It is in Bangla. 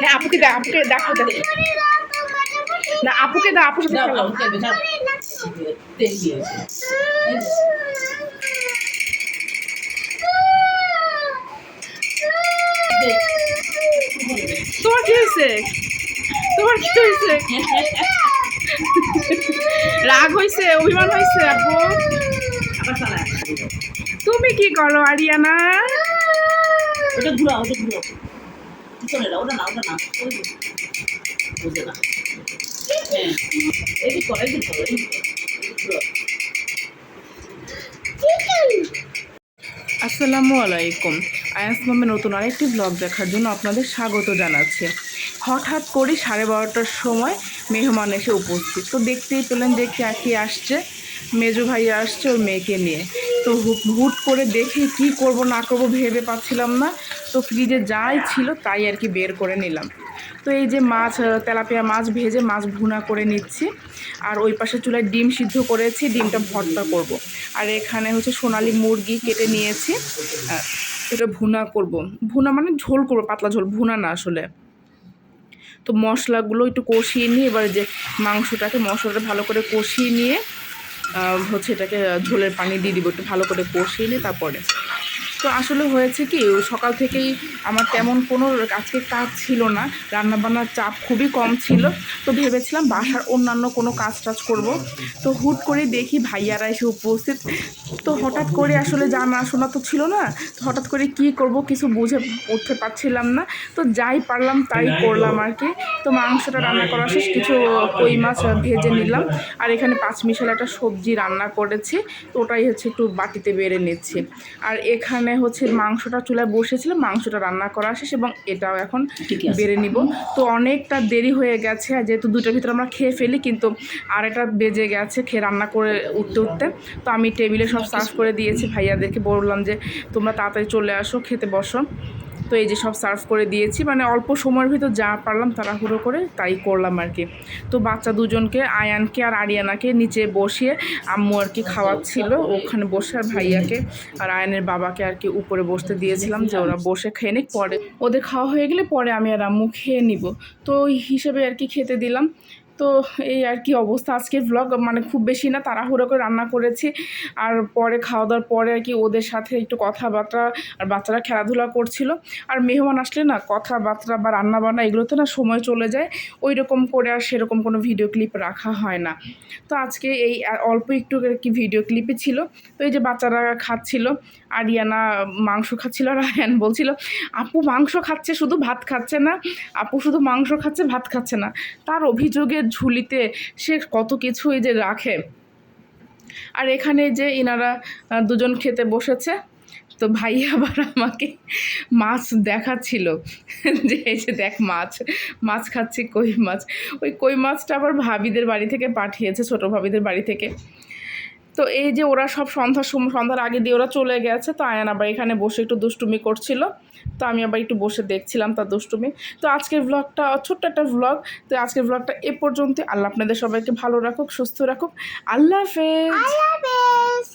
হ্যাঁ আপুকে দা আপুকে দেখো দেখো। না আপুকে দা আপুর সাথে খেলো। তোমার কি হয়েছে? তোমার কি হয়েছে? রাগ হয়েছে অভিমান হয়েছে আপু? তুমি কি করো আরিয়ানা? ওটা ওটা। পিছনে ওটা না, ওটা না। যে। বোঝে না। এদিক ঘুরাও। আসসালামু আলাইকুম আয়াস মামের নতুন আরেকটি ব্লগ দেখার জন্য আপনাদের স্বাগত জানাচ্ছি হঠাৎ করে সাড়ে বারোটার সময় মেহমান এসে উপস্থিত তো দেখতেই পেলেন যে কে কে আসছে মেজো ভাই আসছে ওর মেয়েকে নিয়ে তো হুট করে দেখে কি করব না করব ভেবে পাচ্ছিলাম না তো ফ্রিজে যাই ছিল তাই আর কি বের করে নিলাম তো এই যে মাছ তেলাপিয়া মাছ ভেজে মাছ ভুনা করে নিচ্ছি আর ওই পাশে চুলায় ডিম সিদ্ধ করেছি, ডিমটা ভর্তা করব। আর এখানে হচ্ছে সোনালি মুরগি কেটে নিয়েছি এটা ভুনা করব। ভুনা মানে ঝোল করব, পাতলা ঝোল, ভুনা না আসলে তো মশলাগুলো একটু কষিয়ে নিয়ে, এবার যে মাংসটাকে, মশলাটা ভালো করে কষিয়ে নিয়ে হচ্ছে এটাকে ঝোলের পানি দিয়ে দিব, একটু ভালো করে কষিয়ে নিয়ে তারপরে তো আসলে হয়েছে কি সকাল থেকেই আমার তেমন কোনো আজকে কাজ ছিল না, রান্নাবান্নার চাপ খুবই কম ছিল, তো ভেবেছিলাম বাসার অন্যান্য কোনো কাজ টাজ করব। তো হুট করে দেখি ভাইয়ারা এসে উপস্থিত, তো হঠাৎ করে আসলে জানা শোনা তো ছিল না, তো হঠাৎ করে কি করব কিছু বুঝে উঠতে পারছিলাম না, তো যাই পারলাম তাই করলাম আর কি। তো মাংসটা রান্না করা শেষ, কিছু কই মাছ ভেজে নিলাম, আর এখানে পাঁচ মিশাল একটা সবজি রান্না করেছি, তো ওটাই হচ্ছে একটু বাটিতে বেড়ে নিচ্ছি। আর এখানে হচ্ছে মাংসটা চুলায় বসেছিল মাংসটা রান্না করা শেষ এবং এটাও এখন বেড়ে নিব। তো অনেকটা দেরি হয়ে গেছে আর যেহেতু দুটোর ভিতরে আমরা খেয়ে ফেলি কিন্তু আর এটা বেজে গেছে খেয়ে রান্না করে উঠতে উঠতে। তো আমি টেবিলে সব সার্ভ করে দিয়েছি ভাইয়াদেরকে বললাম যে তোমরা তাড়াতাড়ি চলে আসো খেতে বসো। তো এই যে সব সার্ভ করে দিয়েছি মানে অল্প সময়ের ভিতর যা পারলাম তাড়াহুড়ো করে তাই করলাম আর কি। তো বাচ্চা দুজনকে, আয়ানকে আর আরিয়ানাকে নিচে বসিয়ে আম্মু আর কি খাওয়াচ্ছিল, ওখানে বসে আর ভাইয়াকে আর আয়নের বাবাকে আর কি উপরে বসতে দিয়েছিলাম যে ওরা বসে খেয়ে নিক, পরে ওদের খাওয়া হয়ে গেলে পরে আমি আর আম্মু খেয়ে নিব। তো ওই হিসেবে আর কি খেতে দিলাম। তো এই আর কি অবস্থা। আজকের ব্লগ মানে খুব বেশি না, তাড়াহুড়ো করে রান্না করেছি। আর পরে খাওয়া দাওয়ার পরে আর কি ওদের সাথে একটু কথাবার্তা আর বাচ্চারা খেলাধুলা করছিল। আর মেহমান আসলে না কথাবার্তা বা রান্না বান্না এগুলোতে না সময় চলে যায়। ওই রকম করে আর সেরকম কোনো ভিডিও ক্লিপ রাখা হয় না। তো আজকে এই অল্প একটু আর কি ভিডিও ক্লিপই ছিল। তো এই যে বাচ্চারা খাচ্ছিল, আরিয়ানা মাংস খাচ্ছিল আর আয়ান বলছিল, আপু মাংস খাচ্ছে, শুধু ভাত খাচ্ছে না। আপু শুধু মাংস খাচ্ছে, ভাত খাচ্ছে না। তার অভিযোগের ঝুলিতে সে কত কিছুই যে রাখে। আর এখানে যে ইনারা দুজন খেতে বসেছে, তো ভাই আবার আমাকে মাছ দেখাচ্ছিল। যে এই যে দেখ মাছ মাছ খাচ্ছি, কই মাছ। ওই কই মাছটা আবার ভাবিদের বাড়ি থেকে পাঠিয়েছে, ছোট ভাবিদের বাড়ি থেকে। তো এই যে ওরা সব সন্ধ্যার সময় সন্ধ্যার আগে দিয়ে ওরা চলে গেছে, তো আয়ান আবার এখানে বসে একটু দুষ্টুমি করছিল। তো আমি আবার একটু বসে দেখছিলাম তার দুষ্টুমি। তো আজকের ব্লগটা ছোট্ট একটা ব্লগ তো আজকের ব্লগটা এ পর্যন্ত আল্লাহ আপনাদের সবাইকে ভালো রাখুক, সুস্থ রাখুক। আল্লাহ হাফেজ।